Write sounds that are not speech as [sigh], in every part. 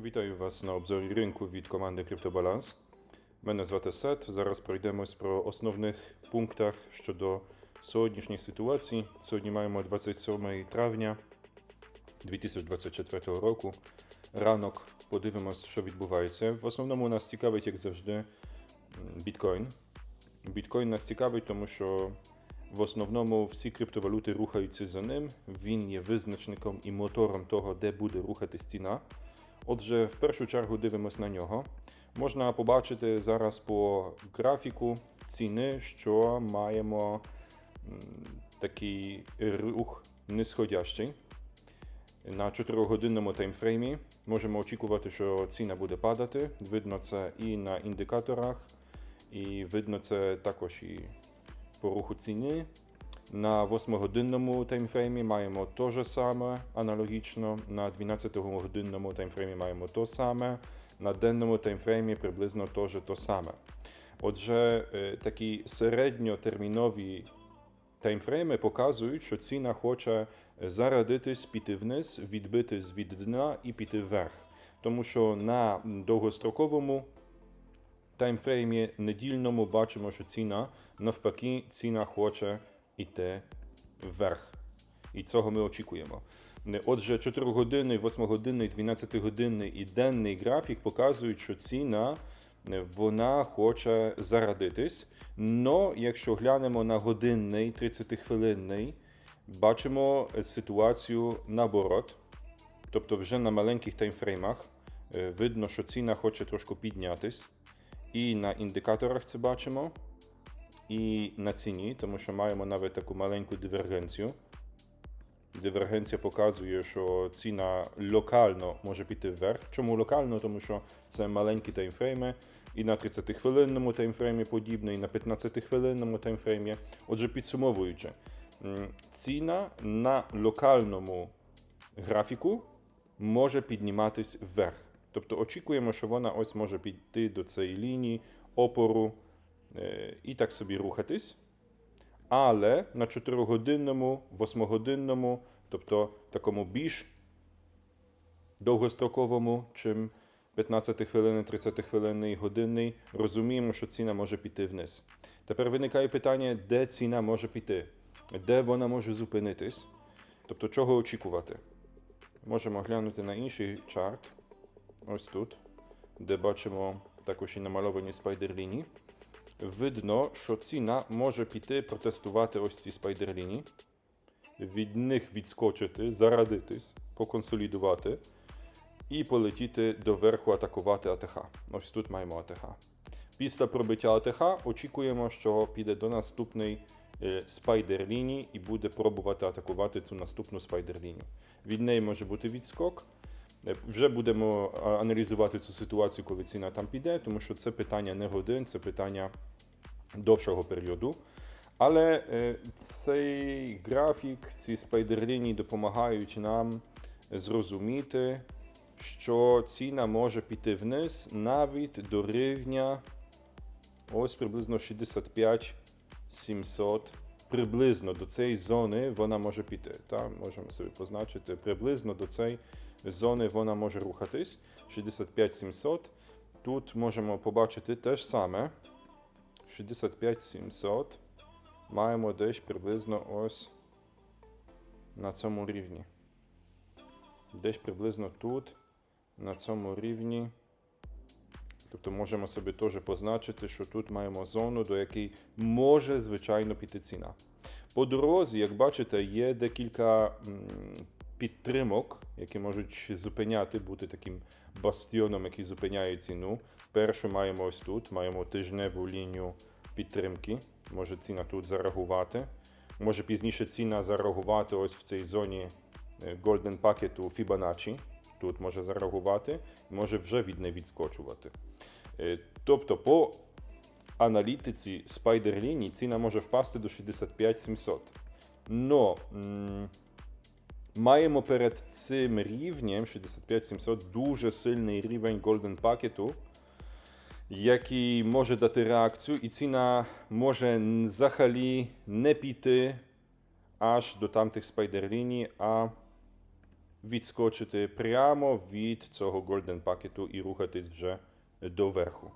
Вітаю вас на обзорі ринку від команди CryptoBalance. Мене звати Сет. Зараз пройдемось про основних пунктах щодо сьогоднішньої ситуації. Сьогодні маємо 27 травня 2024 року. Ранок подивимось, що відбувається. В основному нас цікавить, як завжди, біткоін. Біткоін нас цікавить, тому що в основному всі криптовалюти рухаються за ним. Він є визначником і мотором того, де буде рухатись ціна. Отже, в першу чергу дивимось на нього. Можна побачити зараз по графіку ціни, що маємо такий рух нисходящий. На 4-годинному таймфреймі можемо очікувати, що ціна буде падати. Видно це і на індикаторах, і видно це також і по руху ціни. На 8-годинному таймфреймі маємо те ж саме аналогічно. На 12-годинному таймфреймі маємо то саме. На денному таймфреймі приблизно теж то саме. Отже, е, такі середньотермінові таймфрейми показують, що ціна хоче зарадитись, піти вниз, відбитись від дна і піти вверх. Тому що на довгостроковому таймфреймі недільному бачимо, що ціна навпаки, ціна хоче йти вверх. І цього ми очікуємо. Отже, 4-годинний, 8-годинний, 12-годинний і денний графік показують, що ціна е, вона хоче зарадитись. Но якщо глянемо на годинний, 30-хвилинний, бачимо е, ситуацію наоборот. Тобто вже на маленьких таймфреймах е, видно, що ціна хоче трошки піднятись. І на індикаторах це бачимо, і на ціні, тому що маємо навіть таку маленьку дивергенцію. Дивергенція показує, що ціна локально може піти вверх. Чому локально? Тому що це маленькі таймфрейми, і на 30-хвилинному таймфреймі подібне, і на 15-хвилинному таймфреймі. Отже, підсумовуючи, ціна на локальному графіку може підніматись вверх. Тобто очікуємо, що вона ось може піти до цієї лінії опору і так собі рухатись. Але на 4-годинному, 8-годинному, тобто такому більш довгостроковому, чим 15 хвилин, 30 хвилинний годинний, розуміємо, що ціна може піти вниз. Тепер виникає питання, де ціна може піти, де вона може зупинитись, тобто чого очікувати. Можемо глянути на інший чарт, ось тут, де бачимо також і намальовані спайдерліні. Видно, що ціна може піти протестувати ось ці спайдерліні, від них відскочити, зарадитись, поконсолідувати і полетіти до верху атакувати АТХ. Ось тут маємо АТХ. Після пробиття АТХ очікуємо, що піде до наступної е, спайдерлінії і буде пробувати атакувати цю наступну спайдерлінію. Від неї може бути відскок. Е, Вже будемо аналізувати цю ситуацію, коли ціна там піде, тому що це питання не годин, це питання довшого періоду. Але е, цей графік, ці спайдерлінії допомагають нам зрозуміти, що ціна може піти вниз навіть до рівня ось приблизно 65 700. Приблизно до цієї зони вона може піти. Та? Можемо собі позначити, приблизно до цієї зони вона може рухатись. 65 700. Тут можемо побачити те ж саме. 65 700. Маємо десь приблизно ось на цьому рівні. Десь приблизно тут, на цьому рівні. Тобто можемо собі теж позначити, що тут маємо зону, до якої може, звичайно, піти ціна. По дорозі, як бачите, є декілька підтримок, які можуть зупиняти, бути таким бастіоном, який зупиняє ціну. Першу маємо ось тут, маємо тижневу лінію підтримки. Може ціна тут зареагувати. Може пізніше ціна зареагувати ось в цій зоні е, Golden пакету Fibonacci. Тут може зареагувати, може вже від неї відскочувати. Е, Тобто, по аналітиці спайдерліній ціна може впасти до 65 700. Но маємо перед цим рівнем 65 700 дуже сильний рівень Golden пакету, який може дати реакцію, і ціна може взагалі не піти аж до тамтих спайдерліній, а відскочити прямо від цього Golden пакету і рухатись вже до верху.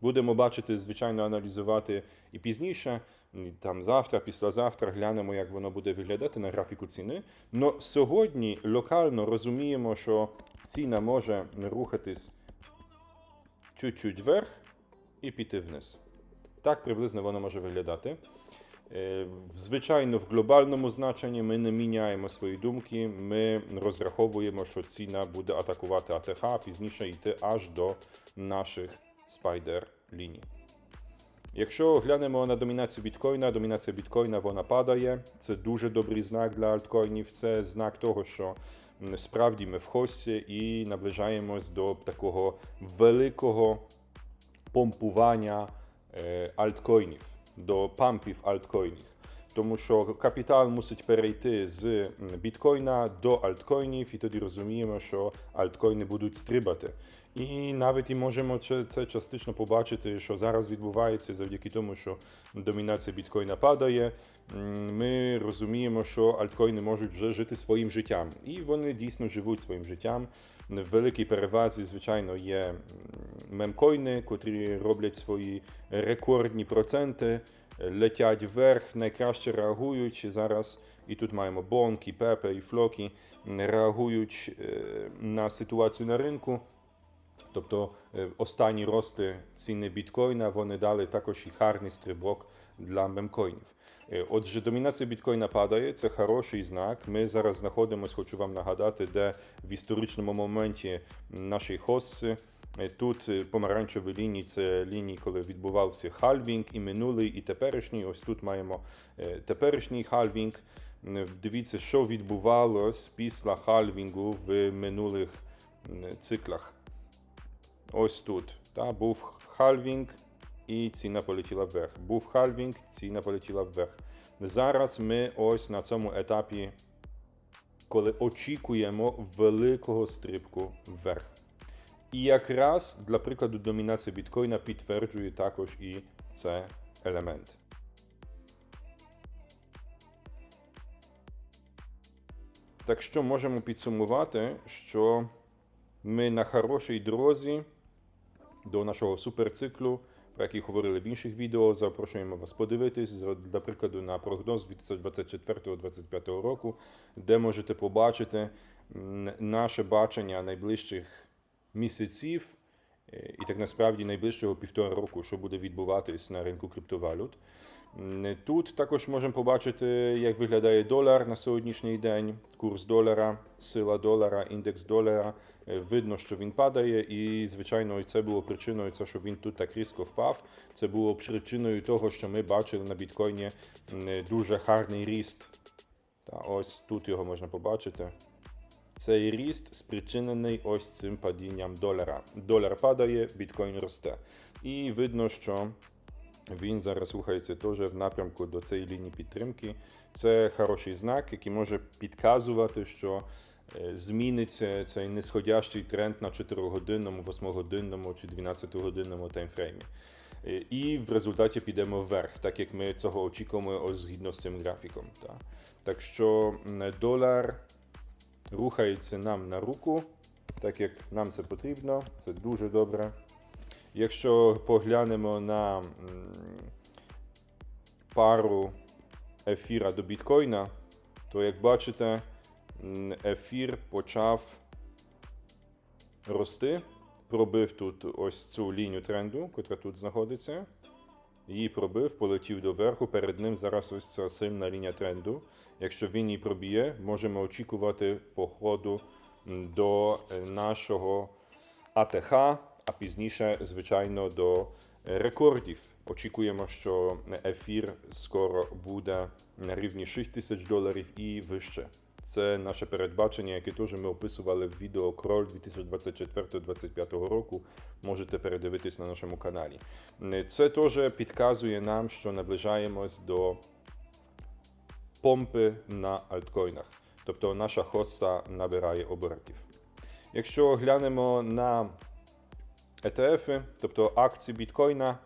Будемо бачити, звичайно, аналізувати і пізніше, і там завтра, післязавтра глянемо, як воно буде виглядати на графіку ціни. Но сьогодні локально розуміємо, що ціна може рухатись чуть-чуть вверх і піти вниз. Так приблизно воно може виглядати. Е, Звичайно, в глобальному значенні ми не міняємо свої думки. Ми розраховуємо, що ціна буде атакувати АТХ, а пізніше йти аж до наших спайдер ліній. Якщо глянемо на домінацію біткоїна, домінація біткоїна вона падає. Це дуже добрий знак для альткоїнів. Це знак того, що справді ми в хості і наближаємось до такого великого помпування е, альткоїнів, до пампів альткоїнів. Тому що капітал мусить перейти з біткоїна до альткоїнів, і тоді розуміємо, що альткоїни будуть стрибати. І навіть і можемо це, частично побачити, що зараз відбувається завдяки тому, що домінація біткоїна падає. Ми розуміємо, що альткоїни можуть вже жити своїм життям, і вони дійсно живуть своїм життям. В великій перевазі, звичайно, є мемкоїни, котрі роблять свої рекордні проценти, летять вверх, найкраще реагують зараз. І тут маємо Бонк, і Пепе, і Флокі, м, реагують е, на ситуацію на ринку. Тобто е, останні рости ціни біткоїна вони дали також і гарний стрибок для мемкоїнів. Е, Отже, домінація біткоїна падає, це хороший знак. Ми зараз знаходимося, хочу вам нагадати, де в історичному моменті нашої хосси. Е, Тут е, помаранчеві лінії це лінії, коли відбувався хальвінг, і минулий, і теперішній. Ось тут маємо е, теперішній хальвінг. Дивіться, що відбувалось після хальвінгу в минулих циклах. Ось тут. Та, був хальвінг і ціна полетіла вверх. Був хальвінг, ціна полетіла вверх. Зараз ми ось на цьому етапі, коли очікуємо великого стрибку вверх. І якраз для прикладу домінація біткоїна підтверджує також і цей елемент. Так що можемо підсумувати, що ми на хорошій дорозі до нашого суперциклу, про який говорили в інших відео. Запрошуємо вас подивитись для прикладу на прогноз 2024-2025 року, де можете побачити наше бачення найближчих місяців е, і так насправді найближчого півтора року, що буде відбуватись на ринку криптовалют. Тут також можемо побачити, як виглядає долар на сьогоднішній день, курс долара, сила долара, індекс долара. Е, Видно, що він падає, і звичайно, це було причиною, це, що він тут так різко впав. Це було причиною того, що ми бачили на біткоїні дуже гарний ріст. Та ось тут його можна побачити. Цей ріст спричинений ось цим падінням долара. Долар падає, біткоін росте. І видно, що він зараз рухається теж в напрямку до цієї лінії підтримки. Це хороший знак, який може підказувати, що е, зміниться цей нисходящий тренд на 4-годинному, 8-годинному чи 12-годинному таймфреймі. Е, І в результаті підемо вверх, так як ми цього очікуємо згідно з цим графіком. Так, так що долар рухається нам на руку, так як нам це потрібно, це дуже добре. Якщо поглянемо на пару ефіра до біткоїна, то як бачите, ефір почав рости, пробив тут ось цю лінію тренду, яка тут знаходиться. Її пробив, полетів доверху. Перед ним зараз ось ця сильна лінія тренду. Якщо він її проб'є, можемо очікувати походу до е, нашого АТХ, а пізніше, звичайно, до рекордів. Очікуємо, що ефір скоро буде на рівні 6 тисяч доларів і вище. Це наше передбачення, яке теж ми описували в відео Кроль 2024-2025 року. Можете передивитись на нашому каналі. Це теж підказує нам, що наближаємось до помпи на альткоїнах. Тобто наша хоста набирає обертів. Якщо глянемо на ETF, тобто акції біткоїна,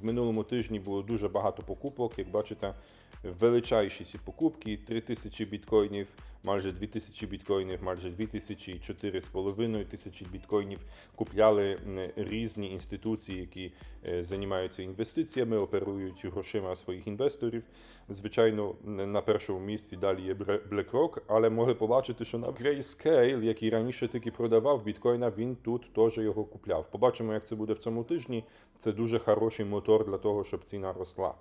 в минулому тижні було дуже багато покупок. Як бачите, величайші ці покупки, 3000 біткоїнів, майже 2000 біткоїнів, майже 2000, 4,5 тисячі біткоїнів купляли різні інституції, які е, займаються інвестиціями, оперують грошима своїх інвесторів. Звичайно, на першому місці далі є BlackRock, але могли побачити, що на Grayscale, який раніше тільки продавав біткоїна, він тут теж його купляв. Побачимо, як це буде в цьому тижні. Це дуже хороший мотор для того, щоб ціна росла.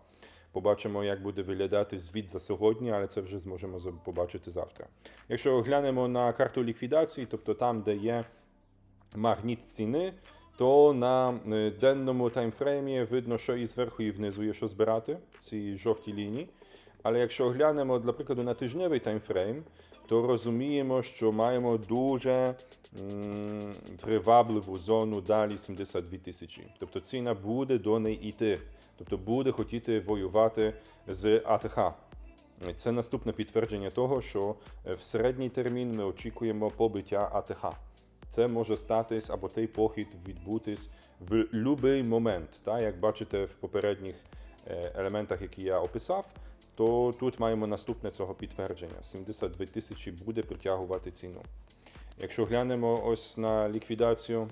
Побачимо, як буде виглядати звіт за сьогодні, але це вже зможемо побачити завтра. Якщо глянемо на карту ліквідації, тобто там, де є магніт ціни, то на е, денному таймфреймі видно, що і зверху, і внизу є що збирати, ці жовті лінії. Але якщо глянемо, для прикладу, на тижневий таймфрейм, то розуміємо, що маємо дуже м, привабливу зону далі 72 тисячі. Тобто ціна буде до неї йти. Тобто буде хотіти воювати з АТХ. Це наступне підтвердження того, що е, в середній термін ми очікуємо побиття АТХ. Це може статись або той похід відбутись в будь-який момент. Та? Як бачите в попередніх е, елементах, які я описав, то тут маємо наступне цього підтвердження: 72 тисячі буде притягувати ціну. Якщо глянемо ось на ліквідацію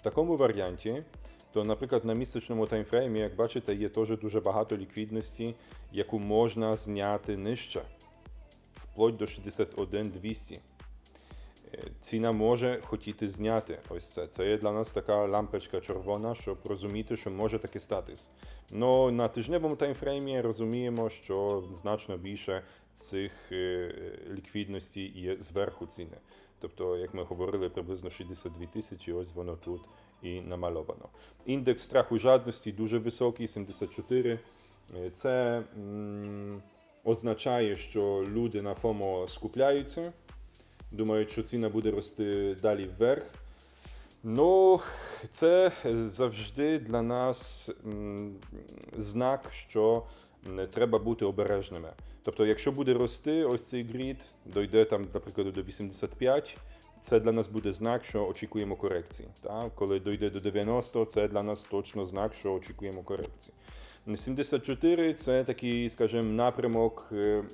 в такому варіанті, то, наприклад, на місячному таймфреймі, як бачите, є теж дуже багато ліквідності, яку можна зняти нижче, вплоть до 61 200. Ціна може хотіти зняти ось це. Це є для нас така лампочка червона, щоб розуміти, що може таке статись. Но на тижневому таймфреймі розуміємо, що значно більше цих е, ліквідності є зверху ціни. Тобто, як ми говорили, приблизно 62 тисячі, ось воно тут і намальовано. Індекс страху жадності дуже високий, 74. Е, Це м, означає, що люди на ФОМО скупляються, думають, що ціна буде рости далі вверх. Ну, це завжди для нас знак, що треба бути обережними. Тобто, якщо буде рости ось цей грід, дойде там, наприклад, до 85, це для нас буде знак, що очікуємо корекції. Так? Коли дойде до 90, це для нас точно знак, що очікуємо корекції. 74 це такий, скажімо, напрямок е,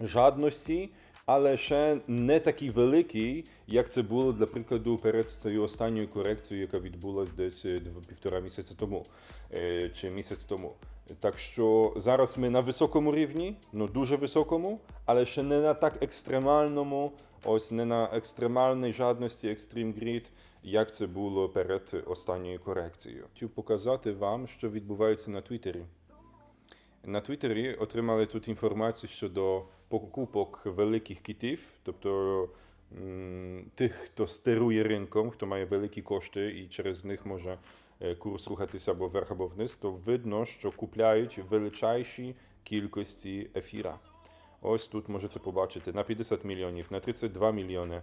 жадності, але ще не такий великий, як це було, для прикладу, перед цією останньою корекцією, яка відбулась десь е, півтора місяця тому е, чи місяць тому. Так що зараз ми на високому рівні, ну дуже високому, але ще не на так екстремальному, ось не на екстремальній жадності, екстрім грід, як це було перед останньою корекцією. Хотів показати вам, що відбувається на Твіттері. На Твіттері отримали тут інформацію щодо покупок великих китів, тобто тих, хто стерує ринком, хто має великі кошти і через них може е, курс рухатися або вверх, або вниз, то видно, що купляють величайші кількості ефіра. Ось тут можете побачити на 50 мільйонів, на 32 мільйони.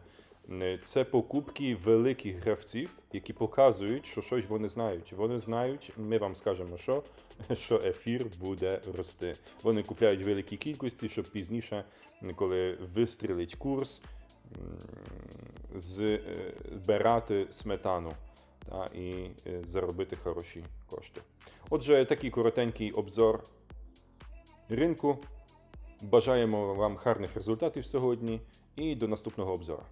Е, Це покупки великих гравців, які показують, що щось вони знають. Вони знають, ми вам скажемо, що, [laughs] що ефір буде рости. Вони купляють великі кількості, щоб пізніше, коли вистрілить курс, е, збирати сметану та, і е, заробити хороші кошти. Отже, такий коротенький обзор ринку. Бажаємо вам гарних результатів сьогодні і до наступного обзору.